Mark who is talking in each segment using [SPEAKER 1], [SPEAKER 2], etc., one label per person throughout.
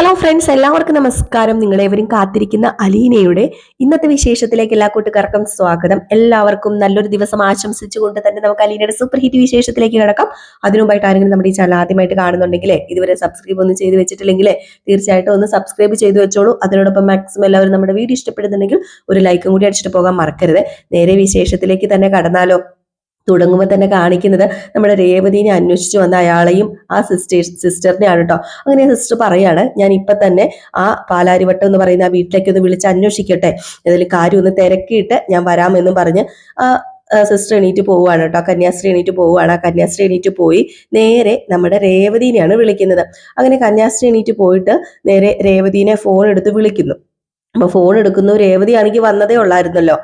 [SPEAKER 1] Hello friends എല്ലാവർക്കും നമസ്കാരം. നിങ്ങളേവരും കാത്തിരിക്കുന്ന അലീനയുടെ ഇന്നത്തെ വിശേഷത്തിലേക്ക് എല്ലാ കൂട്ടുകാർക്കും സ്വാഗതം. എല്ലാവർക്കും നല്ലൊരു ദിവസം ആശംസിച്ചുകൊണ്ട് തന്നെ നമുക്ക് അലീനയുടെ സൂപ്പർ ഹിറ്റ് വിശേഷത്തിലേക്ക് കിടക്കാം. അതിനുമുമ്പായിട്ട് ആരെങ്കിലും നമ്മുടെ ഈ ചാനൽ ആദ്യമായിട്ട് കാണുന്നുണ്ടെങ്കിൽ ഇതുവരെ സബ്സ്ക്രൈബ് ഒന്നും ചെയ്ത് വെച്ചിട്ടില്ലെങ്കിൽ തീർച്ചയായിട്ടും ഒന്ന് സബ്സ്ക്രൈബ് ചെയ്ത് വെച്ചോളൂ. അതിനോടൊപ്പം മാക്സിമം എല്ലാവരും നമ്മുടെ വീഡിയോ ഇഷ്ടപ്പെടുന്നുണ്ടെങ്കിൽ ഒരു ലൈക്കും കൂടി അടിച്ചിട്ട് പോകാൻ മറക്കരുത്. നേരെ വിശേഷത്തിലേക്ക് തന്നെ കടന്നാലോ. തുടങ്ങുമ്പോൾ തന്നെ കാണിക്കുന്നത് നമ്മുടെ രേവതിനെ അന്വേഷിച്ച് വന്ന അയാളെയും ആ സിസ്റ്റേ സിസ്റ്ററിനെയാണ് കേട്ടോ അങ്ങനെ സിസ്റ്റർ പറയാണ് ഞാൻ ഇപ്പൊ തന്നെ ആ പാലാരിവട്ടം എന്ന് പറയുന്ന ആ വീട്ടിലേക്ക് ഒന്ന് വിളിച്ച് അന്വേഷിക്കട്ടെ. ഏതായാലും കാര്യം ഒന്ന് തിരക്കിയിട്ട് ഞാൻ വരാമെന്നും പറഞ്ഞ് ആ സിസ്റ്റർ എണീറ്റ് പോവുകയാണ് കേട്ടോ കന്യാസ്ത്രീ എണീറ്റ് പോവുകയാണ്. ആ കന്യാസ്ത്രീ എണീറ്റ് പോയി നേരെ നമ്മുടെ രേവതിനെയാണ് വിളിക്കുന്നത്. അങ്ങനെ കന്യാസ്ത്രീ എണീറ്റ് പോയിട്ട് നേരെ രേവതിനെ ഫോൺ എടുത്ത് വിളിക്കുന്നു. അപ്പൊ ഫോൺ എടുക്കുന്നു രേവതി ആണെങ്കിൽ വന്നതേ ഉള്ളായിരുന്നല്ലോ.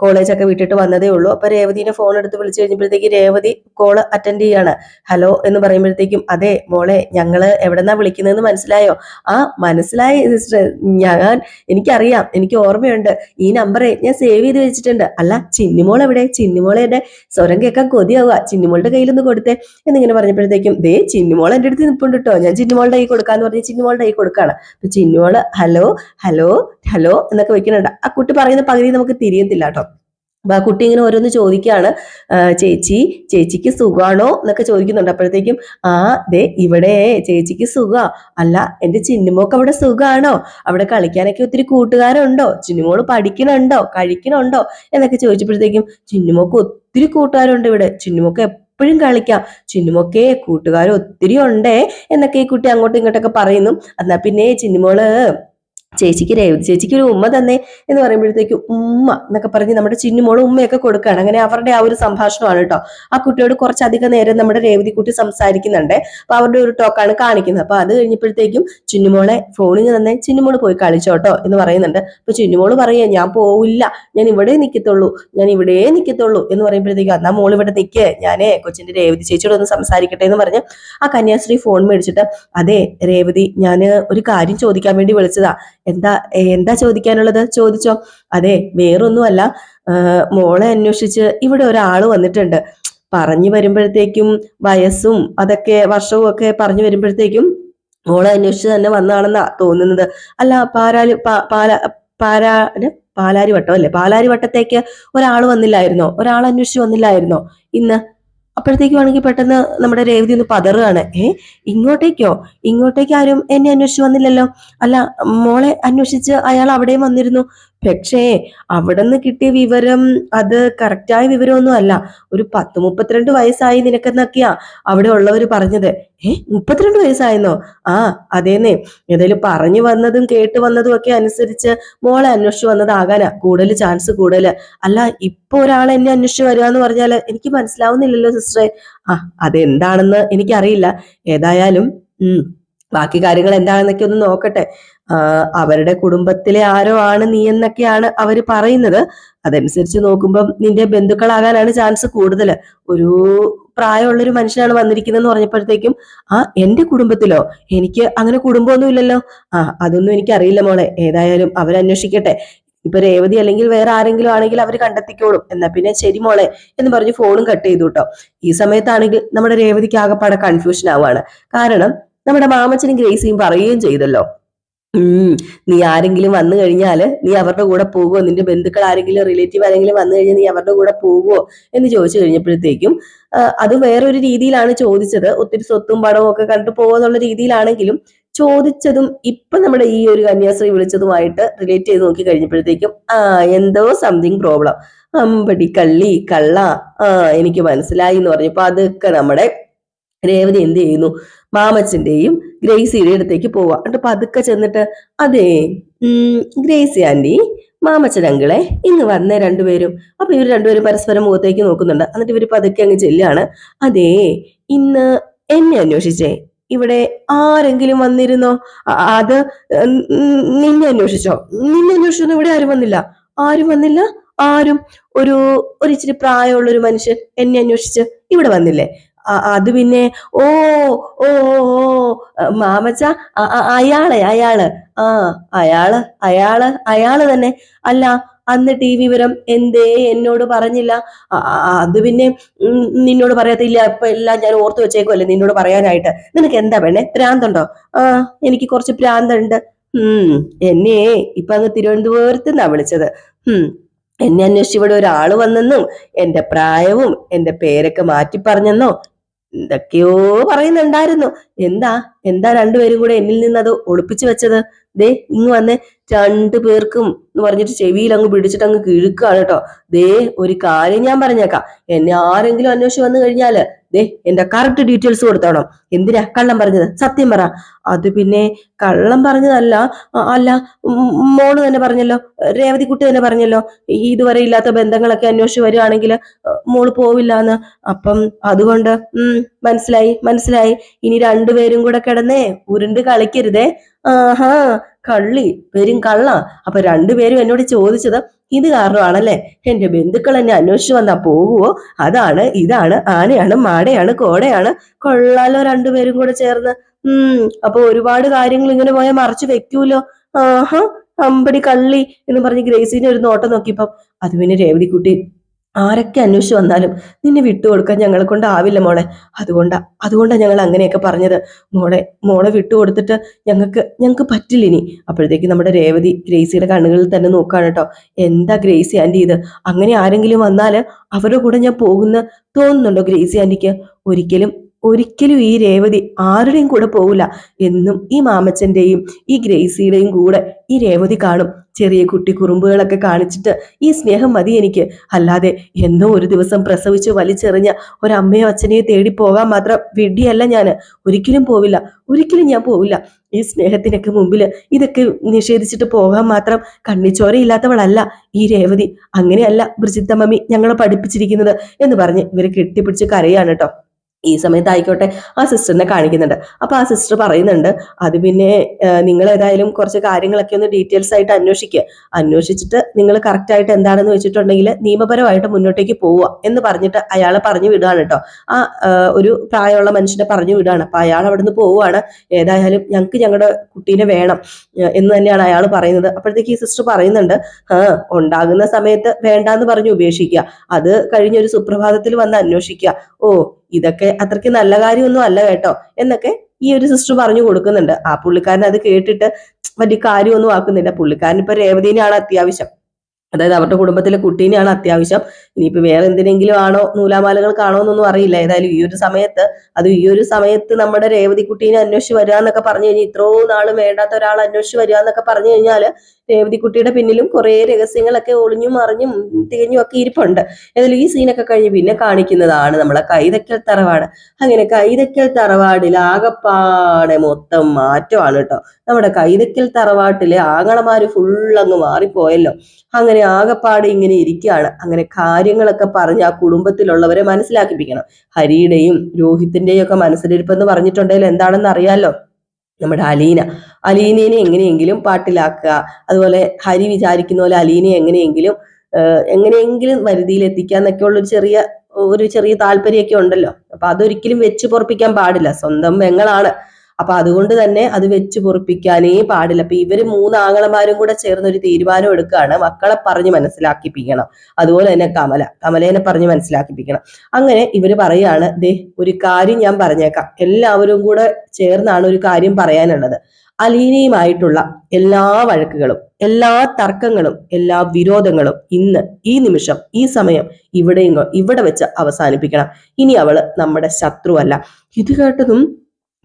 [SPEAKER 1] കോളേജൊക്കെ വിട്ടിട്ട് വന്നതേ ഉള്ളൂ. അപ്പൊ രേവതിനെ ഫോൺ എടുത്ത് വിളിച്ചു കഴിഞ്ഞപ്പോഴത്തേക്ക് രേവതി കോൾ അറ്റൻഡ് ചെയ്യാണ്. ഹലോ എന്ന് പറയുമ്പോഴത്തേക്കും അതെ മോളെ ഞങ്ങൾ എവിടെന്നാ വിളിക്കുന്നതെന്ന് മനസ്സിലായോ? ആ മനസ്സിലായി സിസ്റ്റർ ഞാൻ എനിക്കറിയാം. എനിക്ക് ഓർമ്മയുണ്ട്. ഈ നമ്പറെ ഞാൻ സേവ് ചെയ്ത് വെച്ചിട്ടുണ്ട്. അല്ല ചിന്നിമോൾ എവിടെ? ചിന്നിമോളെ എന്റെ സ്വരം കേൾക്കാൻ കൊതിയാവുക. ചിന്നിമോളുടെ കയ്യിലൊന്ന് കൊടുത്തേ. എന്നിങ്ങനെ പറഞ്ഞപ്പോഴത്തേക്കും ദേ ചിന്നിമോൾ എന്റെ അടുത്ത് നിപ്പുണ്ട് കേട്ടോ ഞാൻ ചിന്നിമോളുടെ കൈ കൊടുക്കാന്ന് പറഞ്ഞ് ചിന്നിമോളുടെ കൈ കൊടുക്കാണ് അപ്പൊ ചിന്നിമോൾ ഹലോ ഹലോ ഹലോ എന്നൊക്കെ വെക്കുന്നുണ്ട്. ആ കുട്ടി പറയുന്ന പകുതി നമുക്ക് തിരിയത്തില്ല കേട്ടോ അപ്പൊ ആ കുട്ടി ഇങ്ങനെ ഓരോന്ന് ചോദിക്കുകയാണ് ചേച്ചി ചേച്ചിക്ക് സുഖാണോ എന്നൊക്കെ ചോദിക്കുന്നുണ്ട്. അപ്പോഴത്തേക്കും ആ ദേ ഇവിടെ ചേച്ചിക്ക് സുഖ. അല്ല എന്റെ ചിന്നുമോക്ക് അവിടെ സുഖാണോ? അവിടെ കളിക്കാനൊക്കെ ഒത്തിരി കൂട്ടുകാരുണ്ടോ? ചിന്നുമോൾ പഠിക്കണുണ്ടോ? കഴിക്കണുണ്ടോ? എന്നൊക്കെ ചോദിച്ചപ്പോഴത്തേക്കും ചിന്നുമോക്ക് ഒത്തിരി കൂട്ടുകാരുണ്ട് ഇവിടെ. ചിന്നുമോക്ക് എപ്പോഴും കളിക്കാം. ചിന്നുമൊക്കെ കൂട്ടുകാർ ഒത്തിരി ഉണ്ടേ എന്നൊക്കെ ഈ കുട്ടി അങ്ങോട്ടും ഇങ്ങോട്ടൊക്കെ പറയുന്നു. എന്നാ പിന്നെ ചിന്നുമോൾ ചേച്ചിക്ക് രേവതി ചേച്ചിക്ക് ഒരു ഉമ്മ തന്നെ എന്ന് പറയുമ്പോഴത്തേക്ക് ഉമ്മ എന്നൊക്കെ പറഞ്ഞ് നമ്മുടെ ചിന്നുമോൾ ഉമ്മയൊക്കെ കൊടുക്കുകയാണ്. അങ്ങനെ അവരുടെ ആ ഒരു സംഭാഷണമാണ് കേട്ടോ. ആ കുട്ടിയോട് കുറച്ചധികം നേരം നമ്മുടെ രേവതി കുട്ടി സംസാരിക്കുന്നുണ്ട്. അപ്പൊ അവരുടെ ഒരു ടോക്കാണ് കാണിക്കുന്നത്. അപ്പൊ അത് കഴിഞ്ഞപ്പോഴത്തേക്കും ചിന്നുമോളെ ഫോണിൽ തന്നെ ചിന്നുമോൾ പോയി കളിച്ചോട്ടോ എന്ന് പറയുന്നുണ്ട്. അപ്പൊ ചിന്നുമോൾ പറയുക ഞാൻ പോവില്ല. ഞാൻ ഇവിടെ നിൽക്കത്തുള്ളൂ ഞാൻ ഇവിടെ നിൽക്കത്തുള്ളൂ എന്ന് പറയുമ്പോഴത്തേക്കും എന്നാ മോൾ ഇവിടെ നിൽക്കേ ഞാനേ കൊച്ചിന്റെ രേവതി ചേച്ചിയോട് ഒന്ന് സംസാരിക്കട്ടെ എന്ന് പറഞ്ഞ് ആ കന്യാശ്രീ ഫോൺ മേടിച്ചിട്ട് അതെ രേവതി ഞാൻ ഒരു കാര്യം ചോദിക്കാൻ വേണ്ടി വിളിച്ചതാ. എന്താ എന്താ ചോദിക്കാനുള്ളത്? ചോദിച്ചോ. അതെ വേറൊന്നുമല്ല. മോളെ അന്വേഷിച്ച് ഇവിടെ ഒരാൾ വന്നിട്ടുണ്ട്. പറഞ്ഞു വരുമ്പോഴത്തേക്കും വയസ്സും അതൊക്കെ വർഷവും ഒക്കെ പറഞ്ഞു വരുമ്പോഴത്തേക്കും മോളെ അന്വേഷിച്ച് തന്നെ വന്നാണെന്നാ തോന്നുന്നത്. അല്ല പാരാലി പാല പാരാ പാലാരി വട്ടം അല്ലേ? പാലാരി വട്ടത്തേക്ക് ഒരാൾ വന്നില്ലായിരുന്നോ? ഒരാൾ അന്വേഷിച്ച് വന്നില്ലായിരുന്നോ? ഇന്ന് അപ്പോഴത്തേക്കും ആണെങ്കിൽ പെട്ടെന്ന് നമ്മുടെ രേവതി ഒന്ന് പതറുകയാണ്. ഏ ഇങ്ങോട്ടേക്കോ? ഇങ്ങോട്ടേക്ക് ആരും എന്നെ അന്വേഷിച്ച് വന്നില്ലല്ലോ. അല്ല മോളെ അന്വേഷിച്ച് അയാൾ അവിടെയും വന്നിരുന്നു. പക്ഷേ അവിടെ നിന്ന് കിട്ടിയ വിവരം അത് കറക്റ്റായ വിവരമൊന്നും അല്ല ഒരു പത്ത് മുപ്പത്തിരണ്ട് വയസ്സായി നിനക്കെന്നൊക്കെയാ അവിടെ ഉള്ളവർ പറഞ്ഞത്. ഏ മുപ്പത്തിരണ്ട് വയസ്സായെന്നോ? ആ അതേന്നേ. ഏതായാലും പറഞ്ഞു വന്നതും കേട്ട് വന്നതും ഒക്കെ അനുസരിച്ച് മോളെ അന്വേഷിച്ചു വന്നതാകാനാ. കൂടുതൽ ചാൻസ് കൂടുതൽ അല്ല ഇപ്പൊ ഒരാൾ എന്നെ അന്വേഷിച്ചു വരിക എന്ന് പറഞ്ഞാൽ എനിക്ക് മനസ്സിലാവുന്നില്ലല്ലോ സിസ്റ്ററെ. ആ അതെന്താണെന്ന് എനിക്കറിയില്ല. ഏതായാലും ഉം ബാക്കി കാര്യങ്ങൾ എന്താണെന്നൊക്കെ ഒന്ന് നോക്കട്ടെ. അവരുടെ കുടുംബത്തിലെ ആരോ ആണ് നീ എന്നൊക്കെയാണ് അവർ പറയുന്നത്. അതനുസരിച്ച് നോക്കുമ്പോൾ നിന്റെ ബന്ധുക്കളാകാനാണ് ചാൻസ് കൂടുതൽ. ഒരു പ്രായമുള്ളൊരു മനുഷ്യനാണ് വന്നിരിക്കുന്നതെന്ന് പറഞ്ഞപ്പോഴത്തേക്കും ആ എന്റെ കുടുംബത്തിലോ? എനിക്ക് അങ്ങനെ കുടുംബമൊന്നും ഇല്ലല്ലോ. ആ അതൊന്നും എനിക്ക് അറിയില്ല മോളെ. ഏതായാലും അവരന്വേഷിക്കട്ടെ ഇപ്പൊ രേവതി അല്ലെങ്കിൽ വേറെ ആരെങ്കിലും ആണെങ്കിൽ അവർ കണ്ടെത്തിക്കോളും. എന്നാ പിന്നെ ശരി മോളെ എന്ന് പറഞ്ഞ് ഫോണും കട്ട് ചെയ്തു കേട്ടോ ഈ സമയത്താണെങ്കിൽ നമ്മുടെ രേവതിക്ക് ആകെപ്പാടെ കൺഫ്യൂഷൻ ആവുകയാണ്. കാരണം നമ്മുടെ മാമച്ചനും ഗ്രേസിയും പറയുകയും ചെയ്തല്ലോ. നീ ആരെങ്കിലും വന്നു കഴിഞ്ഞാൽ നീ അവരുടെ കൂടെ പോകുമോ നിന്റെ ബന്ധുക്കൾ ആരെങ്കിലും റിലേറ്റീവ് ആരെങ്കിലും വന്നു കഴിഞ്ഞാൽ നീ അവരുടെ കൂടെ പോകുമോ എന്ന് ചോദിച്ചു കഴിഞ്ഞപ്പോഴത്തേക്കും അത് വേറൊരു രീതിയിലാണ് ചോദിച്ചത്. ഒത്തിരി സ്വത്തും പണവും ഒക്കെ കണ്ടു പോകാന്നുള്ള രീതിയിലാണെങ്കിലും ചോദിച്ചതും ഇപ്പൊ നമ്മുടെ ഈ ഒരു കന്യാസ്ത്രീ വിളിച്ചതുമായിട്ട് റിലേറ്റ് ചെയ്ത് നോക്കി കഴിഞ്ഞപ്പോഴത്തേക്കും ആ എന്തോ സംതിങ് പ്രോബ്ലം അമ്പടി കള്ളി കള്ള. ആ എനിക്ക് മനസ്സിലായി എന്ന് പറഞ്ഞപ്പോ അതൊക്കെ നമ്മുടെ രേവതി എന്ത് ചെയ്യുന്നു? മാമച്ചന്റെയും ഗ്രേസിയുടെ അടുത്തേക്ക് പോവാ. എന്നിട്ട് പതുക്കെ ചെന്നിട്ട് അതെ ഗ്രേസി ആന്റി മാമച്ചനങ്കിളെ ഇന്ന് വന്നേ രണ്ടുപേരും. അപ്പൊ ഇവർ രണ്ടുപേരും പരസ്പരം മുഖത്തേക്ക് നോക്കുന്നുണ്ട്. എന്നിട്ട് ഇവർ പതുക്കെ അങ്ങ് ചെല്ലുകയാണ് അതെ ഇന്ന് എന്നെ അന്വേഷിച്ചേ. ഇവിടെ ആരെങ്കിലും വന്നിരുന്നോ? അത് നിന്നെ അന്വേഷിച്ചോ? നിന്നെ അന്വേഷിച്ചൊന്നും ഇവിടെ ആരും വന്നില്ല. ആരും വന്നില്ല? ആരും? ഒരു ഒരു ഇച്ചിരി പ്രായമുള്ള ഒരു മനുഷ്യൻ എന്നെ അന്വേഷിച്ച് ഇവിടെ വന്നില്ലേ? അത് പിന്നെ ഓ ഓ ഓ മാമച്ച അയാളെ അയാൾ. ആ അയാൾ അയാൾ അയാൾ തന്നെ. അല്ല അന്ന് ടി വി വിവരം എന്തേ എന്നോട് പറഞ്ഞില്ല. അത് പിന്നെ നിന്നോട് പറയത്തില്ല. ഇപ്പൊ എല്ലാം ഞാൻ ഓർത്തു വെച്ചേക്കുമല്ലേ നിന്നോട് പറയാനായിട്ട്. നിനക്ക് എന്താ വേണേ പ്രാന്തുണ്ടോ? ആ എനിക്ക് കുറച്ച് പ്രാന്തുണ്ട്. ഉം എന്നെ ഇപ്പൊ അങ്ങ് തിരുവനന്തപുരത്ത് നിന്നാ വിളിച്ചത്. ഉം എന്നെ അന്വേഷിച്ച് ഇവിടെ ഒരാൾ വന്നെന്നും എന്റെ പ്രായവും എന്റെ പേരൊക്കെ മാറ്റി പറഞ്ഞെന്നോ എന്തൊക്കെയോ പറയുന്നുണ്ടായിരുന്നു. എന്താ? എന്താ രണ്ടുപേരും കൂടെ എന്നിൽ നിന്നത്? ഒളിപ്പിച്ചു വെച്ചത്? ദേ ഇങ് വന്ന്. രണ്ടു പേർക്കും എന്ന് പറഞ്ഞിട്ട് ചെവിയിൽ അങ്ങ് പിടിച്ചിട്ട് അങ്ങ് കിഴുക്കാണ് കേട്ടോ. ദേ ഒരു കാര്യം ഞാൻ പറഞ്ഞേക്കാം. എന്നെ ആരെങ്കിലും അന്വേഷിച്ച് വന്നു കഴിഞ്ഞാൽ ദേ എന്റെ കറക്റ്റ് ഡീറ്റെയിൽസ് കൊടുത്തോണം. എന്തിനാ കള്ളം പറഞ്ഞത്? സത്യം പറ. അത് പിന്നെ കള്ളം പറഞ്ഞതല്ല അല്ല മോൾ തന്നെ പറഞ്ഞല്ലോ രേവതിക്കുട്ടി തന്നെ പറഞ്ഞല്ലോ ഇതുവരെ ഇല്ലാത്ത ബന്ധങ്ങളൊക്കെ അന്വേഷിച്ച് വരികയാണെങ്കിൽ മോൾ പോവില്ല എന്ന് അപ്പം അതുകൊണ്ട് ഉം മനസ്സിലായി മനസ്സിലായി. ഇനി രണ്ടുപേരും കൂടെ കിടന്നേ ഉരുണ്ട് കളിക്കരുതേ. ആഹാ കള്ളി പേരും കള്ള. അപ്പൊ രണ്ടുപേരും എന്നോട് ചോദിച്ചത് ഇത് കാരണമാണല്ലേ? എന്റെ ബന്ധുക്കൾ എന്നെ അന്വേഷിച്ചു വന്നാ പോകുവോ അതാണ് ഇതാണ് ആനയാണ് മാടയാണ് കോടയാണ്. കൊള്ളാലോ രണ്ടുപേരും കൂടെ ചേർന്ന്. ഉം അപ്പൊ ഒരുപാട് കാര്യങ്ങൾ ഇങ്ങനെ പോയാൽ മറച്ചു വെക്കൂലോ? ആഹാ അമ്പടി കള്ളി എന്ന് പറഞ്ഞ് ഗ്രേസിനെ ഒരു നോട്ടം നോക്കിയപ്പം അത് പിന്നെ രേവതിക്കുട്ടി ആരൊക്കെ അന്വേഷിച്ചു വന്നാലും നിന്നെ വിട്ടുകൊടുക്കാൻ ഞങ്ങളെ കൊണ്ട് ആവില്ല മോളെ. അതുകൊണ്ടാ അതുകൊണ്ടാണ് ഞങ്ങൾ അങ്ങനെയൊക്കെ പറഞ്ഞത്. മോളെ മോളെ വിട്ടുകൊടുത്തിട്ട് ഞങ്ങൾക്ക് ഞങ്ങൾക്ക് പറ്റില്ല ഇനി. അപ്പോഴത്തേക്ക് നമ്മുടെ രേവതി ഗ്രേസിയുടെ കണ്ണുകളിൽ തന്നെ നോക്കുകയാണ് കേട്ടോ. എന്താ ഗ്രേസി ആന്റി ഇത്? അങ്ങനെ ആരെങ്കിലും വന്നാൽ അവരുടെ കൂടെ ഞാൻ പോകുന്ന തോന്നുന്നുണ്ടോ ഗ്രേസി ആന്റിക്ക്? ഒരിക്കലും ഒരിക്കലും ഈ രേവതി ആരുടെയും കൂടെ പോകില്ല എന്നും ഈ മാമച്ചന്റെയും ഈ ഗ്രേസിയുടെയും കൂടെ ഈ രേവതി കാണും. ചെറിയ കുട്ടി കുറുമ്പുകളൊക്കെ കാണിച്ചിട്ട് ഈ സ്നേഹം മതി എനിക്ക്. അല്ലാതെ എന്നോ ഒരു ദിവസം പ്രസവിച്ച് വലിച്ചെറിഞ്ഞ ഒരമ്മയോ അച്ഛനെയോ തേടി പോകാൻ മാത്രം വിഡ്ഢിയല്ല ഞാൻ ഒരിക്കലും പോവില്ല. ഒരിക്കലും ഞാൻ പോവില്ല. ഈ സ്നേഹത്തിനൊക്കെ മുമ്പിൽ ഇതൊക്കെ നിഷേധിച്ചിട്ട് പോകാൻ മാത്രം കണ്ണിച്ചോരയില്ലാത്തവളല്ല ഈ രേവതി. അങ്ങനെയല്ല ബ്രിജിത്ത മമ്മി ഞങ്ങളെ പഠിപ്പിച്ചിരിക്കുന്നത് എന്ന് പറഞ്ഞ് ഇവരെ കെട്ടിപ്പിടിച്ച് കരയാണ് കേട്ടോ. ഈ സമയത്തായിക്കോട്ടെ ആ സിസ്റ്ററിനെ കാണിക്കുന്നുണ്ട്. അപ്പൊ ആ സിസ്റ്റർ പറയുന്നുണ്ട് അത് പിന്നെ നിങ്ങൾ ഏതായാലും കുറച്ച് കാര്യങ്ങളൊക്കെ ഒന്ന് ഡീറ്റെയിൽസ് ആയിട്ട് അന്വേഷിക്കുക അന്വേഷിച്ചിട്ട് നിങ്ങൾ കറക്റ്റ് ആയിട്ട് എന്താണെന്ന് വെച്ചിട്ടുണ്ടെങ്കിൽ നിയമപരമായിട്ട് മുന്നോട്ടേക്ക് പോവുക എന്ന് പറഞ്ഞിട്ട് അയാളെ പറഞ്ഞു വിടുകയാണ് കേട്ടോ. ആ ഒരു പ്രായമുള്ള മനുഷ്യനെ പറഞ്ഞു വിടുകയാണ്. അപ്പൊ അയാൾ അവിടുന്ന് പോവുകയാണ്. ഏതായാലും ഞങ്ങൾക്ക് ഞങ്ങളുടെ കുട്ടീനെ വേണം എന്ന് തന്നെയാണ് അയാൾ പറയുന്നത്. അപ്പോഴത്തേക്ക് ഈ സിസ്റ്റർ പറയുന്നുണ്ട് ഉണ്ടാകുന്ന സമയത്ത് വേണ്ടാന്ന് പറഞ്ഞു ഉപേക്ഷിക്കുക. അത് കഴിഞ്ഞ ഒരു സുപ്രഭാതത്തിൽ വന്ന് അന്വേഷിക്കുക. ഓ ഇതൊക്കെ അത്രയ്ക്ക് നല്ല കാര്യമൊന്നും അല്ല കേട്ടോ എന്നൊക്കെ ഈ ഒരു സിസ്റ്റർ പറഞ്ഞു കൊടുക്കുന്നുണ്ട്. ആ പുള്ളിക്കാരൻ അത് കേട്ടിട്ട് വലിയ കാര്യമൊന്നും ആക്കുന്നില്ല. പുള്ളിക്കാരൻ ഇപ്പൊ രേവതിനെയാണ് അത്യാവശ്യം. അതായത് അവരുടെ കുടുംബത്തിലെ കുട്ടീനെയാണ് അത്യാവശ്യം. ഇനിയിപ്പോ വേറെ എന്തിനെങ്കിലും ആണോ നൂലാമാലകൾ കാണോ എന്നൊന്നും അറിയില്ല. ഏതായാലും ഈ ഒരു സമയത്ത് അത് ഈ ഒരു സമയത്ത് നമ്മുടെ രേവതി കുട്ടീനെ അന്വേഷിച്ച് വരിക എന്നൊക്കെ പറഞ്ഞു കഴിഞ്ഞാൽ ഇത്രയോ നാൾ വേണ്ടാത്ത ഒരാൾ അന്വേഷിച്ച് വരിക എന്നൊക്കെ പറഞ്ഞു കഴിഞ്ഞാൽ രേവതിക്കുട്ടിയുടെ പിന്നിലും കുറേ രഹസ്യങ്ങളൊക്കെ ഒളിഞ്ഞും മറിഞ്ഞും തികഞ്ഞും ഒക്കെ ഇരിപ്പുണ്ട്. ഏതായാലും ഈ സീനൊക്കെ കഴിഞ്ഞ് പിന്നെ കാണിക്കുന്നതാണ് നമ്മളെ കൈതക്കൽ തറവാട്. അങ്ങനെ കൈതക്കൽ തറവാടിൽ ആകപ്പാടെ മൊത്തം മാറ്റമാണ് കേട്ടോ. നമ്മുടെ കൈതക്കൽ തറവാട്ടിലെ ആങ്ങളമാര് ഫുൾ അങ്ങ് മാറിപ്പോയല്ലോ. അങ്ങനെ ആകപ്പാടെ ഇങ്ങനെ ഇരിക്കുകയാണ്. അങ്ങനെ കാര്യങ്ങളൊക്കെ പറഞ്ഞ് ആ കുടുംബത്തിലുള്ളവരെ മനസ്സിലാക്കിപ്പിക്കണം. ഹരിയുടെയും രോഹിത്തിന്റെയും ഒക്കെ മനസ്സിലിരിപ്പെന്ന് പറഞ്ഞിട്ടുണ്ടെങ്കിൽ എന്താണെന്ന് അറിയാലോ നമ്മുടെ അലീന. അലീനയെ എങ്ങനെയെങ്കിലും പാട്ടിലാക്കുക. അതുപോലെ ഹരി വിചാരിക്കുന്ന പോലെ അലീനയെ എങ്ങനെയെങ്കിലും എങ്ങനെയെങ്കിലും വരുതിയിൽ എത്തിക്കുക എന്നൊക്കെ ഉള്ള ഒരു ചെറിയ ഒരു ചെറിയ താല്പര്യമൊക്കെ ഉണ്ടല്ലോ. അപ്പൊ അതൊരിക്കലും വെച്ച് പൊറപ്പിക്കാൻ പാടില്ല. സ്വന്തം പെങ്ങളാണ് അപ്പൊ അതുകൊണ്ട് തന്നെ അത് വെച്ച് പൊറപ്പിക്കാനേ പാടില്ല. അപ്പൊ ഇവർ മൂന്ന് ആങ്ങളമാരും കൂടെ ചേർന്ന് ഒരു തീരുമാനം എടുക്കുകയാണ്. മക്കളെ പറഞ്ഞ് മനസ്സിലാക്കിപ്പിക്കണം. അതുപോലെ തന്നെ കമല. കമലേനെ പറഞ്ഞ് മനസ്സിലാക്കിപ്പിക്കണം. അങ്ങനെ ഇവർ പറയാണ് ദേ ഒരു കാര്യം ഞാൻ പറഞ്ഞേക്കാം. എല്ലാവരും കൂടെ ചേർന്നാണ് ഒരു കാര്യം പറയാനുള്ളത്. അലീനയുമായിട്ടുള്ള എല്ലാ വഴക്കുകളും എല്ലാ തർക്കങ്ങളും എല്ലാ വിരോധങ്ങളും ഇന്ന് ഈ നിമിഷം ഈ സമയം ഇവിടെയും ഇവിടെ വെച്ച് അവസാനിപ്പിക്കണം. ഇനി അവൾ നമ്മുടെ ശത്രുവല്ല. ഇത് കേട്ടതും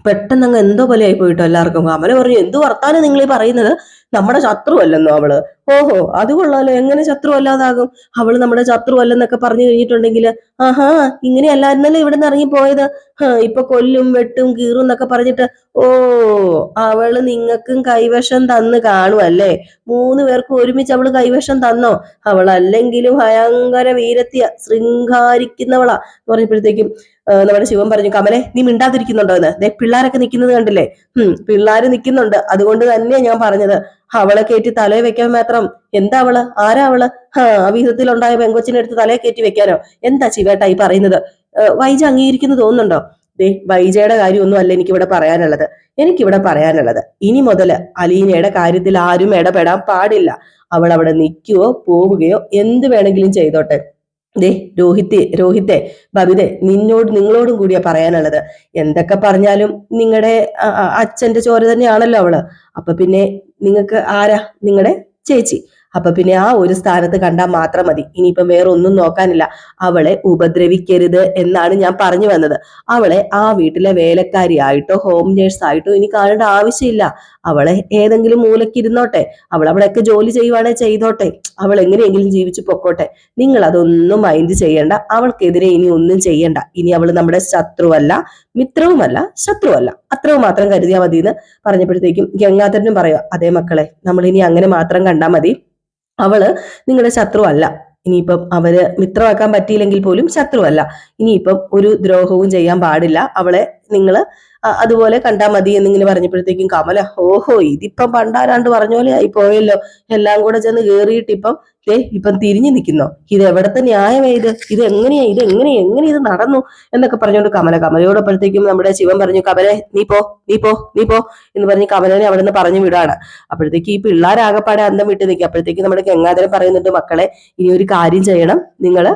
[SPEAKER 1] പെട്ടെന്ന് അങ്ങ് എന്തോ പോലെ ആയി പോയിട്ടോ എല്ലാവർക്കും. അമല പറഞ്ഞു എന്ത് വർത്താനം നിങ്ങൾ ഈ പറയുന്നത്? നമ്മുടെ ശത്രു അല്ലെന്നോ അവൾ? ഓഹോ അത് കൊള്ളാലോ. എങ്ങനെ ശത്രു അല്ലാതാകും അവൾ നമ്മുടെ ശത്രു അല്ലെന്നൊക്കെ പറഞ്ഞു കഴിഞ്ഞിട്ടുണ്ടെങ്കിൽ ആഹാ ഇങ്ങനെയല്ലായിരുന്നല്ലോ ഇവിടെ നിന്ന് ഇറങ്ങി പോയത് ഇപ്പൊ കൊല്ലും വെട്ടും കീറും എന്നൊക്കെ പറഞ്ഞിട്ട് ഓ അവൾ നിങ്ങൾക്കും കൈവശം തന്ന് കാണുമല്ലേ മൂന്ന് പേർക്കും ഒരുമിച്ച് അവൾ കൈവശം തന്നോ? അവൾ അല്ലെങ്കിലും ഭയങ്കര വീരത്തിയ ശൃംഗാരിക്കുന്നവളാ. പറഞ്ഞപ്പോഴത്തേക്കും നമ്മുടെ ശിവൻ പറഞ്ഞു കമലെ നീ മിണ്ടാതിരിക്കുന്നുണ്ടോ എന്ന്? ദേ പിള്ളേരൊക്കെ നിൽക്കുന്നത് കണ്ടില്ലേ? ഉം പിള്ളേര് നിൽക്കുന്നുണ്ട്. അതുകൊണ്ട് തന്നെയാ ഞാൻ പറഞ്ഞത്. അവളെ കയറ്റി തലയെ വെക്കാൻ മാത്രം. എന്താ അവൾ? ആരാ അവൾ? ആ അവിധത്തിലുണ്ടായ പെങ്കൊച്ചിനെ എടുത്ത് തലയെ കയറ്റി വെക്കാനോ? എന്താ ശിവേട്ടായി ഈ പറയുന്നത്? വൈജ അംഗീകരിക്കുന്നു തോന്നുന്നുണ്ടോ? ദേ വൈജയുടെ കാര്യമൊന്നും അല്ല എനിക്കിവിടെ പറയാനുള്ളത്. എനിക്കിവിടെ പറയാനുള്ളത്. ഇനി മുതൽ അലീനയുടെ കാര്യത്തിൽ ആരും ഇടപെടാൻ പാടില്ല. അവൾ അവിടെ നിൽക്കുകയോ പോവുകയോ എന്ത് വേണമെങ്കിലും ചെയ്തോട്ടെ. ദേ രോഹിത്തെ രോഹിത്തെ ബബിതെ നിന്നോട് നിങ്ങളോടും കൂടിയാ പറയാനുള്ളത്. എന്തൊക്കെ പറഞ്ഞാലും നിങ്ങളുടെ അച്ഛന്റെ ചോര തന്നെയാണല്ലോ അവൾ. അപ്പൊ പിന്നെ നിങ്ങൾക്ക് ആരാ? നിങ്ങളുടെ ചേച്ചി. അപ്പൊ പിന്നെ ആ ഒരു സ്ഥാനത്ത് കണ്ടാൽ മാത്രം മതി. ഇനിയിപ്പം വേറെ ഒന്നും നോക്കാനില്ല. അവളെ ഉപദ്രവിക്കരുത് എന്നാണ് ഞാൻ പറഞ്ഞു വന്നത്. അവളെ ആ വീട്ടിലെ വേലക്കാരിയായിട്ടോ ഹോം നേഴ്സ് ആയിട്ടോ ഇനി കാണേണ്ട ആവശ്യമില്ല. അവളെ ഏതെങ്കിലും മൂലക്കിരുന്നോട്ടെ അവൾ അവിടെയൊക്കെ ജോലി ചെയ്യുവാണെ ചെയ്തോട്ടെ. അവൾ എങ്ങനെയെങ്കിലും ജീവിച്ചു പൊക്കോട്ടെ. നിങ്ങൾ അതൊന്നും മൈൻഡ് ചെയ്യണ്ട. അവൾക്കെതിരെ ഇനി ഒന്നും ചെയ്യണ്ട. ഇനി അവൾ നമ്മുടെ ശത്രുവല്ല മിത്രവുമല്ല ശത്രുവല്ല. അത്ര മാത്രം കരുതിയാൽ മതി എന്ന് പറഞ്ഞപ്പോഴത്തേക്കും ഗംഗാധരനും പറയുക അതേ മക്കളെ നമ്മൾ ഇനി അങ്ങനെ മാത്രം കണ്ടാൽ മതി. അവൾ നിങ്ങളുടെ ശത്രു അല്ല ഇനിയിപ്പം അവർ മിത്രമാക്കാൻ പറ്റിയില്ലെങ്കിൽ പോലും ശത്രുവല്ല. ഇനിയിപ്പം ഒരു ദ്രോഹവും ചെയ്യാൻ പാടില്ല. അവളെ നിങ്ങൾ അതുപോലെ കണ്ടാൽ മതി എന്നിങ്ങനെ പറഞ്ഞപ്പോഴത്തേക്കും കമല ഓഹോ ഇതിപ്പം പണ്ടാരാണ്ട് പറഞ്ഞ പോലെ ആയി പോയല്ലോ എല്ലാം കൂടെ ചെന്ന് കേറിയിട്ട് ഇപ്പം ദേ ഇപ്പം തിരിഞ്ഞു നിൽക്കുന്നോ. ഇത് എവിടത്തെ ന്യായമേ ഇത്? ഇത് എങ്ങനെയാ ഇത് എങ്ങനെ എങ്ങനെ ഇത് നടന്നു? എന്നൊക്കെ പറഞ്ഞുകൊണ്ട് കമല കമലയോടൊപ്പോഴത്തേക്കും നമ്മുടെ ശിവൻ പറഞ്ഞു കമലെ നീ പോ നീ പോ നീ പോ എന്ന് പറഞ്ഞ് കമലനെ അവിടെ നിന്ന് പറഞ്ഞു വിടാണ് അപ്പോഴത്തേക്ക് ഈ പിള്ളേരാകപ്പാടെ അന്തം വിട്ട് നിൽക്കുക അപ്പോഴത്തേക്ക് നമ്മുടെ ഗംഗാധരൻ പറയുന്നുണ്ട് മക്കളെ ഇനി ഒരു കാര്യം ചെയ്യണം. നിങ്ങൾ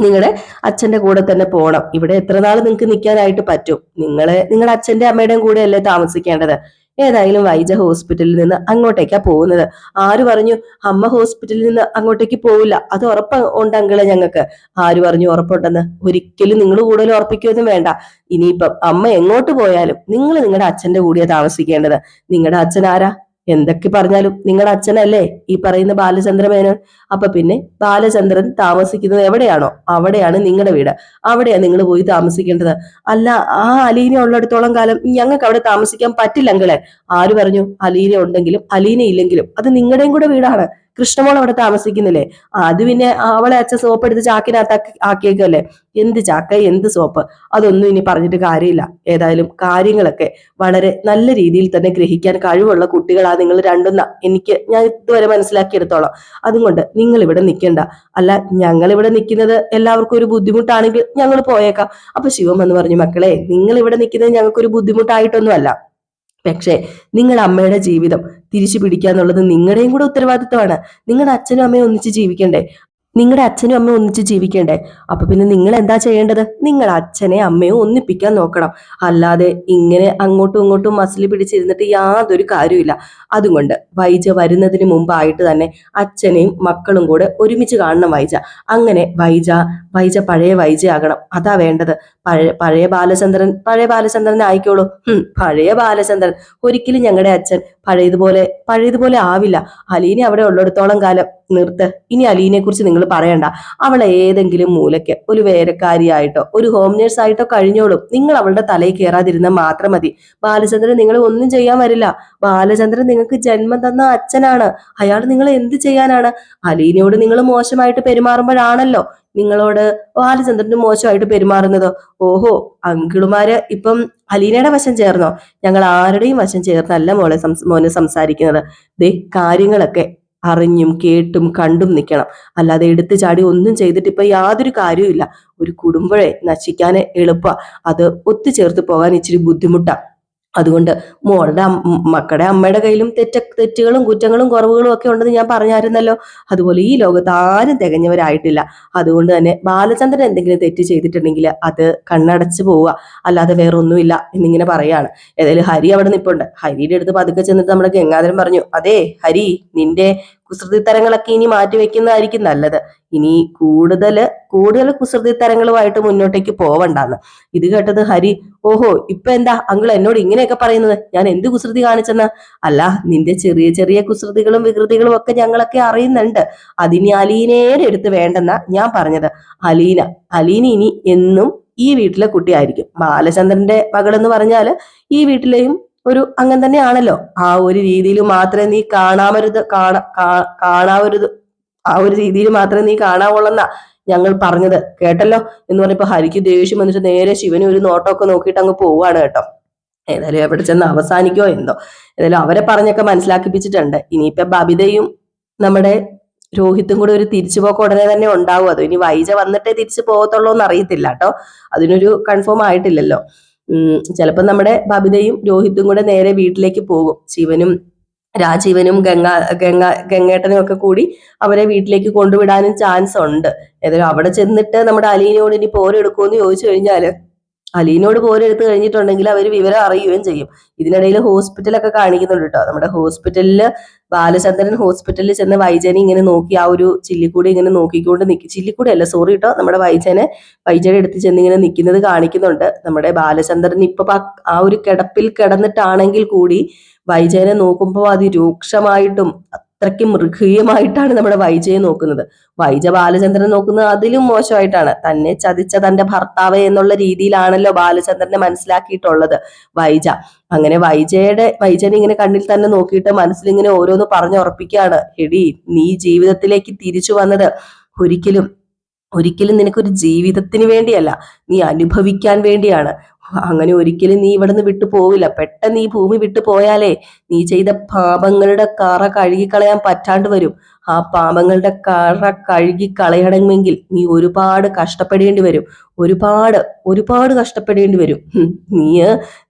[SPEAKER 1] നിങ്ങളുടെ അച്ഛന്റെ കൂടെ തന്നെ പോകണം ഇവിടെ എത്ര നാൾ നിങ്ങൾക്ക് നിൽക്കാനായിട്ട് പറ്റും? നിങ്ങളെ നിങ്ങളുടെ അച്ഛന്റെ അമ്മയുടെയും കൂടെ അല്ലേ താമസിക്കേണ്ടത്? ഏതായാലും വൈജ ഹോസ്പിറ്റലിൽ നിന്ന് അങ്ങോട്ടേക്കാ പോകുന്നത്. ആര് പറഞ്ഞു അമ്മ ഹോസ്പിറ്റലിൽ നിന്ന് അങ്ങോട്ടേക്ക് പോവില്ല? അത് ഉറപ്പ് ഉണ്ട് അങ്കിളെ ഞങ്ങൾക്ക് ആര് പറഞ്ഞു ഉറപ്പുണ്ടെന്ന്? ഒരിക്കലും നിങ്ങൾ കൂടുതൽ ഉറപ്പിക്കുകയൊന്നും വേണ്ട. ഇനിയിപ്പം അമ്മ എങ്ങോട്ട് പോയാലും നിങ്ങൾ നിങ്ങളുടെ അച്ഛന്റെ കൂടെയാ താമസിക്കേണ്ടത്. നിങ്ങളുടെ അച്ഛൻ ആരാ? എന്തൊക്കെ പറഞ്ഞാലും നിങ്ങളുടെ അച്ഛനല്ലേ ഈ പറയുന്ന ബാലചന്ദ്ര മേനോൻ അപ്പൊ പിന്നെ ബാലചന്ദ്രൻ താമസിക്കുന്നത് എവിടെയാണോ? അവിടെയാണ് നിങ്ങളുടെ വീട്. അവിടെയാണ് നിങ്ങൾ പോയി താമസിക്കേണ്ടത്. അല്ല ആ അലീന ഉള്ളിടത്തോളം കാലം ഞങ്ങൾക്ക് അവിടെ താമസിക്കാൻ പറ്റില്ല അങ്കിളെ ആര് പറഞ്ഞു? അലീന ഉണ്ടെങ്കിലും അലീന ഇല്ലെങ്കിലും അത് നിങ്ങളുടെയും കൂടെ വീടാണ്. കൃഷ്ണമോൾ അവിടെ താമസിക്കുന്നില്ലേ? അത് പിന്നെ അവളെ അച്ഛൻ സോപ്പ് എടുത്ത് ചാക്കിനകത്ത് ആക്കിയേക്കല്ലേ എന്ത് ചാക്ക എന്ത് സോപ്പ് അതൊന്നും ഇനി പറഞ്ഞിട്ട് കാര്യമില്ല. ഏതായാലും കാര്യങ്ങളൊക്കെ വളരെ നല്ല രീതിയിൽ തന്നെ ഗ്രഹിക്കാൻ കഴിവുള്ള കുട്ടികളാ നിങ്ങൾ രണ്ടുന്ന എനിക്ക് ഞാൻ ഇതുവരെ മനസ്സിലാക്കിയെടുത്തോളാം. അതുകൊണ്ട് നിങ്ങൾ ഇവിടെ നിൽക്കണ്ട. അല്ല ഞങ്ങൾ ഇവിടെ നിൽക്കുന്നത് എല്ലാവർക്കും ഒരു ബുദ്ധിമുട്ടാണെങ്കിൽ ഞങ്ങൾ പോയേക്കാം. അപ്പൊ ശിവം എന്ന് പറഞ്ഞു മക്കളെ നിങ്ങൾ ഇവിടെ നിൽക്കുന്നത് ഞങ്ങൾക്കൊരു ബുദ്ധിമുട്ടായിട്ടൊന്നുമല്ല. പക്ഷേ നിങ്ങളുടെ അമ്മയുടെ ജീവിതം തിരിച്ചു പിടിക്കുക എന്നുള്ളത് നിങ്ങളുടെയും കൂടെ ഉത്തരവാദിത്തമാണ് നിങ്ങളുടെ അച്ഛനും അമ്മയും ഒന്നിച്ച് ജീവിക്കണ്ടേ? നിങ്ങളുടെ അച്ഛനും അമ്മയും ഒന്നിച്ച് ജീവിക്കണ്ടേ? അപ്പൊ പിന്നെ നിങ്ങൾ എന്താ ചെയ്യേണ്ടത്? നിങ്ങൾ അച്ഛനെ അമ്മയും ഒന്നിപ്പിക്കാൻ നോക്കണം. അല്ലാതെ ഇങ്ങനെ അങ്ങോട്ടും ഇങ്ങോട്ടും മസിൽ പിടിച്ചിരുന്നിട്ട് യാതൊരു കാര്യമില്ല അതുകൊണ്ട് വൈജ വരുന്നതിന് മുമ്പായിട്ട് തന്നെ അച്ഛനെയും മക്കളും കൂടെ ഒരുമിച്ച് കാണണം വൈജ. അങ്ങനെ വൈജ വൈജ പഴയ വൈജ ആകണം അതാ വേണ്ടത്. പഴയ പഴയ ബാലചന്ദ്രൻ പഴയ ബാലചന്ദ്രൻ ആയിക്കോളൂ. പഴയ ബാലചന്ദ്രൻ. ഒരിക്കലും ഞങ്ങളുടെ അച്ഛൻ പഴയതുപോലെ പഴയതുപോലെ ആവില്ല. അലീനെ അവിടെ ഉള്ളിടത്തോളം കാലം നിർത്ത്. ഇനി അലീനെ കുറിച്ച് നിങ്ങൾ പറയണ്ട. അവളെ ഏതെങ്കിലും മൂലയ്ക്ക് ഒരു വേലക്കാരിയായിട്ടോ ഒരു ഹോം നേഴ്സ് ആയിട്ടോ കഴിഞ്ഞോളും. നിങ്ങൾ അവളുടെ തലയിൽ കയറാതിരുന്നാൽ മാത്രം മതി. ബാലചന്ദ്രൻ നിങ്ങൾ ഒന്നും ചെയ്യാൻ വരില്ല. ബാലചന്ദ്രൻ നിങ്ങൾക്ക് ജന്മം തന്ന അച്ഛനാണ്. അയാൾ നിങ്ങൾ എന്ത് ചെയ്യാനാണ്? അലീനയോട് നിങ്ങൾ മോശമായിട്ട് പെരുമാറുമ്പോഴാണല്ലോ നിങ്ങളോട് ബാലചന്ദ്രന് മോശമായിട്ട് പെരുമാറുന്നത്? ഓഹോ അങ്കിളുമാര് ഇപ്പം അലീനയുടെ വശം ചേർന്നോ? ഞങ്ങൾ ആരുടെയും വശം ചേർന്നല്ല മോളെ മോന് സംസാരിക്കുന്നത്. ദേ കാര്യങ്ങളൊക്കെ അറിഞ്ഞും കേട്ടും കണ്ടും നിൽക്കണം അല്ലാതെ എടുത്തു ചാടി ഒന്നും ചെയ്തിട്ട് ഇപ്പൊ യാതൊരു കാര്യവും ഒരു കുടുംബഴെ നശിക്കാൻ എളുപ്പ. അത് ഒത്തുചേർത്ത് പോകാൻ ഇച്ചിരി ബുദ്ധിമുട്ടാ. അതുകൊണ്ട് മോളുടെ മക്കളുടെ അമ്മയുടെ കയ്യിലും തെറ്റ തെറ്റുകളും കുറ്റങ്ങളും കുറവുകളും ഒക്കെ ഉണ്ടെന്ന് ഞാൻ പറഞ്ഞായിരുന്നല്ലോ. അതുപോലെ ഈ ലോകത്ത് ആരും തികഞ്ഞവരായിട്ടില്ല. അതുകൊണ്ട് തന്നെ ബാലചന്ദ്രൻ എന്തെങ്കിലും തെറ്റ് ചെയ്തിട്ടുണ്ടെങ്കിൽ അത് കണ്ണടച്ച് പോവുക. അല്ലാതെ വേറെ ഒന്നുമില്ല എന്നിങ്ങനെ പറയാണ്. ഏതായാലും ഹരി അവിടെ നിൽപ്പുണ്ട് ഹരിയുടെ അടുത്ത് പതുക്കെ ചെന്നിട്ട് നമ്മുടെ ഗംഗാധരൻ പറഞ്ഞു അതെ ഹരി നിന്റെ കുസൃതിത്തരങ്ങളൊക്കെ ഇനി മാറ്റി വെക്കുന്നതായിരിക്കും നല്ലത്. ഇനി കൂടുതൽ കൂടുതൽ കുസൃതി തരങ്ങളുമായിട്ട് മുന്നോട്ടേക്ക് പോവണ്ടാന്ന്. ഇത് കേട്ടത് ഹരി ഓഹോ ഇപ്പൊ എന്താ? അങ്കിൾ എന്നോട് ഇങ്ങനെയൊക്കെ പറയുന്നത്. ഞാൻ എന്ത് കുസൃതി കാണിച്ചെന്ന്? അല്ല നിന്റെ ചെറിയ ചെറിയ കുസൃതികളും വികൃതികളും ഒക്കെ ഞങ്ങളൊക്കെ അറിയുന്നുണ്ട്. അതിനി അലീനയുടെ എടുത്ത് വേണ്ടെന്ന ഞാൻ പറഞ്ഞത്. അലീന അലീന ഇനി എന്നും ഈ വീട്ടിലെ കുട്ടിയായിരിക്കും. ബാലചന്ദ്രന്റെ മകൾ എന്ന് പറഞ്ഞാൽ ഈ വീട്ടിലെയും ഒരു അങ്ങനെ തന്നെയാണല്ലോ. ആ ഒരു രീതിയിൽ മാത്രമേ നീ കാണാമരുത് കാണ കാണാവരുത്. ആ ഒരു രീതിയിൽ മാത്രമേ നീ കാണാവുള്ളെന്നാ ഞങ്ങൾ പറഞ്ഞത്. കേട്ടല്ലോ? എന്ന് പറഞ്ഞപ്പോ ഹരിക്ക് ദേഷ്യം വന്നിട്ട് നേരെ ശിവന് ഒരു നോട്ടമൊക്കെ നോക്കിയിട്ട് അങ്ങ് പോവാണ് കേട്ടോ. ഏതായാലും എവിടെ ചെന്ന് അവസാനിക്കോ എന്തോ. ഏതായാലും അവരെ പറഞ്ഞൊക്കെ മനസ്സിലാക്കിപ്പിച്ചിട്ടുണ്ട്. ഇനിയിപ്പൊ ബബിതയും നമ്മുടെ രോഹിത്തും കൂടെ ഒരു തിരിച്ചുപോക്ക് ഉടനെ തന്നെ ഉണ്ടാവും. അതോ ഇനി വൈജ വന്നിട്ടേ തിരിച്ചു പോകത്തുള്ളൂ എന്ന് അറിയത്തില്ല കേട്ടോ. അതിനൊരു കൺഫേം ആയിട്ടില്ലല്ലോ. ചിലപ്പോൾ നമ്മുടെ ബബിതയും രോഹിത്തും കൂടെ നേരെ വീട്ടിലേക്ക് പോകും. ശിവനും രാജീവനും ഗംഗ ഗംഗ ഗംഗേട്ടനും ഒക്കെ കൂടി അവരെ വീട്ടിലേക്ക് കൊണ്ടുവിടാനും ചാൻസ് ഉണ്ട്. ഏതായാലും അവിടെ ചെന്നിട്ട് നമ്മുടെ അലീനയോട് ഇനി പോരെടുക്കുമെന്ന് ചോദിച്ചു കഴിഞ്ഞാൽ അലീനോട് പോരെടുത്ത് കഴിഞ്ഞിട്ടുണ്ടെങ്കിൽ അവർ വിവരം അറിയുകയും ചെയ്യും. ഇതിനിടയിൽ ഹോസ്പിറ്റലൊക്കെ കാണിക്കുന്നുണ്ട് കേട്ടോ. നമ്മുടെ ഹോസ്പിറ്റലിൽ ബാലചന്ദ്രൻ ഹോസ്പിറ്റലിൽ ചെന്ന് വൈജനെ ഇങ്ങനെ നോക്കി ആ ഒരു ചില്ലിക്കൂടി ഇങ്ങനെ നോക്കിക്കൊണ്ട് നിൽക്കും ചില്ലിക്കൂടി അല്ല സോറി കേട്ടോ നമ്മുടെ വൈജനെ വൈജയുടെ അടുത്ത് ചെന്ന് ഇങ്ങനെ നിൽക്കുന്നത് കാണിക്കുന്നുണ്ട്. നമ്മുടെ ബാലചന്ദ്രൻ ഇപ്പൊ ആ ഒരു കിടപ്പിൽ കിടന്നിട്ടാണെങ്കിൽ കൂടി വൈജനെ നോക്കുമ്പോൾ അതിരൂക്ഷമായിട്ടും അത്രയ്ക്ക് മൃഗീയമായിട്ടാണ് നമ്മുടെ വൈജയെ നോക്കുന്നത്. വൈജ ബാലചന്ദ്രൻ നോക്കുന്നത് അതിലും മോശമായിട്ടാണ്. തന്നെ ചതിച്ച തന്റെ ഭർത്താവ് എന്നുള്ള രീതിയിലാണല്ലോ ബാലചന്ദ്രനെ മനസ്സിലാക്കിയിട്ടുള്ളത്. വൈജ. അങ്ങനെ വൈജയുടെ വൈജനെ ഇങ്ങനെ കണ്ണിൽ തന്നെ നോക്കിയിട്ട് മനസ്സിൽ ഇങ്ങനെ ഓരോന്ന് പറഞ്ഞുറപ്പിക്കുകയാണ് എടി നീ ജീവിതത്തിലേക്ക് തിരിച്ചു വന്നത് ഒരിക്കലും ഒരിക്കലും നിനക്കൊരു ജീവിതത്തിന് വേണ്ടിയല്ല. നീ അനുഭവിക്കാൻ വേണ്ടിയാണ്. അങ്ങനെ ഒരിക്കലും നീ ഇവിടുന്ന് വിട്ടു പോവില്ല. പെട്ടെന്ന് ഈ ഭൂമി വിട്ടു പോയാലേ നീ ചെയ്ത പാപങ്ങളുടെ കറ കഴുകിക്കളയാൻ പറ്റാണ്ട് വരും. ആ പാപങ്ങളുടെ കറ കഴുകി കളയണമെങ്കിൽ നീ ഒരുപാട് കഷ്ടപ്പെടേണ്ടി വരും. ഒരുപാട് ഒരുപാട് കഷ്ടപ്പെടേണ്ടി വരും. നീ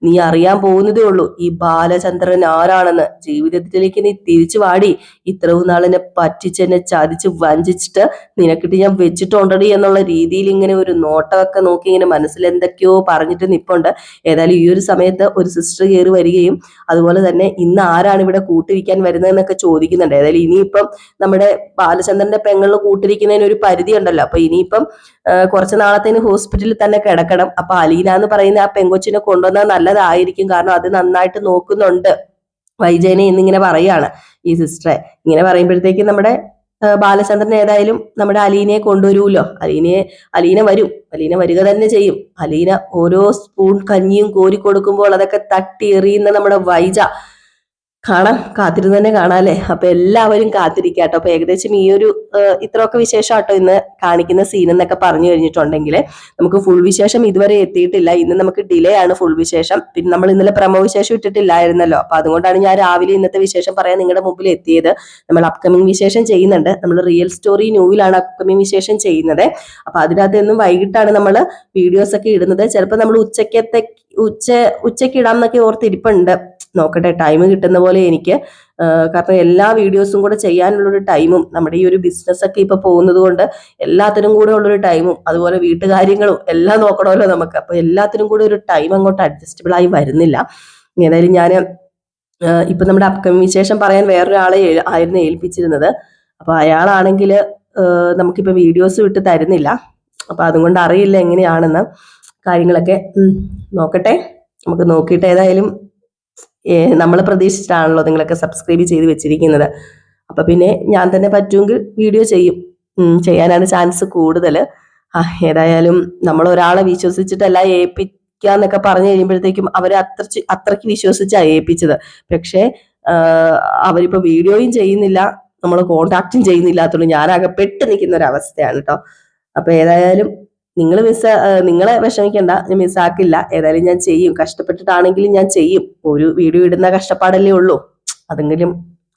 [SPEAKER 1] നീ അറിയാൻ പോകുന്നതേ ഉള്ളൂ. ഈ ബാലചന്ദ്രൻ ആരാണെന്ന്. ജീവിതത്തിലേക്ക് നീ തിരിച്ചു വാടി. ഇത്രയും നാളിനെ പറ്റിച്ച് എന്നെ ചതിച്ച് വഞ്ചിച്ചിട്ട് നിനക്കിട്ട് ഞാൻ വെച്ചിട്ടുണ്ടടി എന്നുള്ള രീതിയിൽ ഇങ്ങനെ ഒരു നോട്ടമൊക്കെ നോക്കി ഇങ്ങനെ മനസ്സിൽ എന്തൊക്കെയോ പറഞ്ഞിട്ട് നിപ്പുണ്ട്. ഏതായാലും ഈ ഒരു സമയത്ത് ഒരു സിസ്റ്റർ കയറി വരികയും അതുപോലെ തന്നെ ഇന്ന് ആരാണ് ഇവിടെ കൂട്ടിരിക്കാൻ വരുന്നതെന്നൊക്കെ ചോദിക്കുന്നുണ്ട്. ഏതായാലും ഇനിയിപ്പം നമ്മുടെ ബാലചന്ദ്രന്റെ പെങ്ങളിൽ കൂട്ടിരിക്കുന്നതിന് ഒരു പരിധി ഉണ്ടല്ലോ അപ്പൊ ഇനിയിപ്പം കുറച്ച് നാളത്തേന് ഹോസ്പിറ്റലിൽ തന്നെ കിടക്കണം. അപ്പൊ അലീന എന്ന് പറയുന്ന ആ പെങ്കൊച്ചിനെ കൊണ്ടുവന്നാൽ നല്ലതായിരിക്കും. കാരണം അത് നന്നായിട്ട് നോക്കുന്നുണ്ട്. വൈജയനെ എന്നിങ്ങനെ പറയാണ് ഈ സിസ്റ്ററെ ഇങ്ങനെ പറയുമ്പോഴത്തേക്ക് നമ്മുടെ ബാലചന്ദ്രൻ ഏതായാലും നമ്മുടെ അലീനയെ കൊണ്ടുവരുമല്ലോ അലീനയെ അലീന വരും. അലീന വരിക തന്നെ ചെയ്യും. അലീന ഓരോ സ്പൂൺ കഞ്ഞിയും കോരി കൊടുക്കുമ്പോൾ അതൊക്കെ തട്ടി എറിയുന്ന നമ്മുടെ വൈജ. കാണാം. കാത്തിരുന്ന് തന്നെ കാണാല്ലേ? അപ്പൊ എല്ലാവരും കാത്തിരിക്കാട്ടോ. അപ്പൊ ഏകദേശം ഈ ഒരു ഇത്രയൊക്കെ വിശേഷം ആട്ടോ ഇന്ന് കാണിക്കുന്ന സീൻ എന്നൊക്കെ പറഞ്ഞു കഴിഞ്ഞിട്ടുണ്ടെങ്കിൽ നമുക്ക് ഫുൾ വിശേഷം ഇതുവരെ എത്തിയിട്ടില്ല. ഇന്ന് നമുക്ക് ഡിലേ ആണ് ഫുൾ വിശേഷം. പിന്നെ നമ്മൾ ഇന്നലെ പ്രമോ വിശേഷം ഇട്ടിട്ടില്ലായിരുന്നല്ലോ. അപ്പൊ അതുകൊണ്ടാണ് ഞാൻ രാവിലെ ഇന്നത്തെ വിശേഷം പറയാൻ നിങ്ങളുടെ മുമ്പിൽ എത്തിയത്. നമ്മൾ അപ്കമിങ് വിശേഷം ചെയ്യുന്നുണ്ട്. നമ്മൾ റിയൽ സ്റ്റോറി ന്യൂവിലാണ് അപ്കമിങ് വിശേഷം ചെയ്യുന്നത്. അപ്പൊ അതിനകത്ത് എന്നും വൈകിട്ടാണ് നമ്മൾ വീഡിയോസ് ഒക്കെ ഇടുന്നത്. ചിലപ്പോൾ നമ്മൾ ഉച്ചക്കത്തെ ഉച്ച ഉച്ചയ്ക്ക് ഇടാം എന്നൊക്കെ ഓർത്തിരിപ്പുണ്ട്. നോക്കട്ടെ ടൈം കിട്ടുന്ന പോലെ എനിക്ക്. കാരണം എല്ലാ വീഡിയോസും കൂടെ ചെയ്യാനുള്ളൊരു ടൈമും നമ്മുടെ ഈ ഒരു ബിസിനസ് ഒക്കെ ഇപ്പൊ പോകുന്നത് കൊണ്ട് എല്ലാത്തിനും കൂടെ ഉള്ളൊരു ടൈമും അതുപോലെ വീട്ടുകാര്യങ്ങളും എല്ലാം നോക്കണമല്ലോ നമുക്ക്. അപ്പോൾ എല്ലാത്തിനും കൂടെ ഒരു ടൈം അങ്ങോട്ട് അഡ്ജസ്റ്റബിൾ ആയി വരുന്നില്ല. ഏതായാലും ഞാൻ ഇപ്പൊ നമ്മുടെ അപ്കമിങ് വിശേഷം പറയാൻ വേറൊരാളെ ആയിരുന്നു ഏൽപ്പിച്ചിരുന്നത്. അപ്പൊ അയാളാണെങ്കിൽ നമുക്കിപ്പോ വീഡിയോസ് വിട്ട് തരുന്നില്ല. അപ്പോൾ അതുകൊണ്ട് അറിയില്ല എങ്ങനെയാണെന്ന് കാര്യങ്ങളൊക്കെ. നോക്കട്ടെ. നമുക്ക് നോക്കിയിട്ട് ഏതായാലും നമ്മൾ പ്രതീക്ഷിച്ചിട്ടാണല്ലോ നിങ്ങളൊക്കെ സബ്സ്ക്രൈബ് ചെയ്ത് വെച്ചിരിക്കുന്നത്. അപ്പം പിന്നെ ഞാൻ തന്നെ പറ്റുമെങ്കിൽ വീഡിയോ ചെയ്യും. ചെയ്യാനാണ് ചാൻസ് കൂടുതൽ ഏതായാലും നമ്മൾ ഒരാളെ വിശ്വസിച്ചിട്ടല്ല ഏൽപ്പിക്കുക എന്നൊക്കെ പറഞ്ഞു കഴിയുമ്പോഴത്തേക്കും അവരെ അത്ര അത്രയ്ക്ക് വിശ്വസിച്ചാണ് ഏൽപ്പിച്ചത്. പക്ഷേ അവരിപ്പോൾ വീഡിയോയും ചെയ്യുന്നില്ല. നമ്മൾ കോണ്ടാക്റ്റും ചെയ്യുന്നില്ലാത്തുള്ളൂ ഞാൻ പെട്ട് നിൽക്കുന്ന ഒരു അവസ്ഥയാണ് കേട്ടോ അപ്പോൾ ഏതായാലും നിങ്ങൾ മിസ് നിങ്ങളെ വിഷമിക്കണ്ട ഞാൻ മിസ്സാക്കില്ല ഏതായാലും ഞാൻ ചെയ്യും. കഷ്ടപ്പെട്ടിട്ടാണെങ്കിലും ഞാൻ ചെയ്യും. ഒരു വീഡിയോ ഇടുന്ന കഷ്ടപ്പാടല്ലേ ഉള്ളൂ. അതെങ്കിലും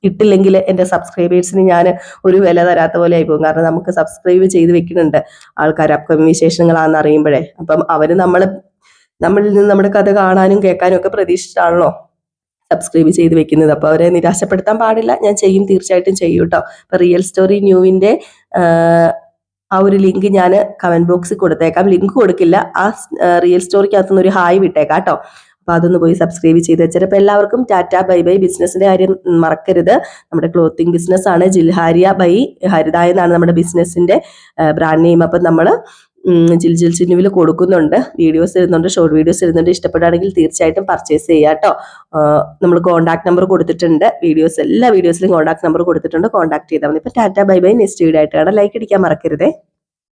[SPEAKER 1] കിട്ടില്ലെങ്കിൽ എന്റെ സബ്സ്ക്രൈബേഴ്സിന് ഞാൻ ഒരു വില തരാത്ത പോലെ ആയി പോകും. കാരണം നമുക്ക് സബ്സ്ക്രൈബ് ചെയ്ത് വെക്കുന്നുണ്ട് ആൾക്കാർ അപ്കമിങ് വിശേഷങ്ങളാണെന്ന് അറിയുമ്പോഴേ. അപ്പം അവർ നമ്മൾ നമ്മളിൽ നിന്ന് നമ്മുടെ കഥ കാണാനും കേൾക്കാനും ഒക്കെ പ്രതീക്ഷിച്ചാണല്ലോ സബ്സ്ക്രൈബ് ചെയ്ത് വെക്കുന്നത്. അപ്പോൾ അവരെ നിരാശപ്പെടുത്താൻ പാടില്ല. ഞാൻ ചെയ്യും തീർച്ചയായിട്ടും ചെയ്യൂട്ടോ കേട്ടോ റിയൽ സ്റ്റോറി ന്യൂവിന്റെ ആ ഒരു ലിങ്ക് ഞാൻ കമന്റ് ബോക്സിൽ കൊടുത്തേക്കാം. ലിങ്ക് കൊടുക്കില്ല. ആ റിയൽ സ്റ്റോറിക്കകത്തുനിന്ന് ഒരു ഹായ് വിട്ടേക്കാം കേട്ടോ. അപ്പൊ അതൊന്ന് പോയി സബ്സ്ക്രൈബ് ചെയ്ത് വെച്ചാൽ അപ്പൊ എല്ലാവർക്കും ടാറ്റ ബൈ ബൈ. ബിസിനസിന്റെ കാര്യം മറക്കരുത്. നമ്മുടെ ക്ലോത്തിങ് ബിസിനസ് ആണ്. ജിൽഹാരിയ ബൈ ഹരിത എന്നാണ് നമ്മുടെ ബിസിനസിന്റെ ബ്രാൻഡ് നെയിം അപ്പൊ നമ്മൾ ജിൽ ജിൽ ചിന്നുവിൽ കൊടുക്കുന്നുണ്ട്. വീഡിയോസ് ഇടുന്നുണ്ട്. ഷോർട്ട് വീഡിയോസ് ഇടുന്നുണ്ട്. ഇഷ്ടപ്പെടുകയാണെങ്കിൽ തീർച്ചയായിട്ടും പർച്ചേസ് ചെയ്യുക കേട്ടോ. നമ്മൾ കോൺടാക്ട് നമ്പർ കൊടുത്തിട്ടുണ്ട്. വീഡിയോസ് എല്ലാ വീഡിയോസിലും കോൺടാക്ട് നമ്പർ കൊടുത്തിട്ടുണ്ട്. കോൺടാക്ട് ചെയ്താൽ മതി. ഇപ്പം tata bye bye. Next video ആയിട്ട് കാണാം ലൈക്ക് അടിക്കാൻ മറക്കരുതേ.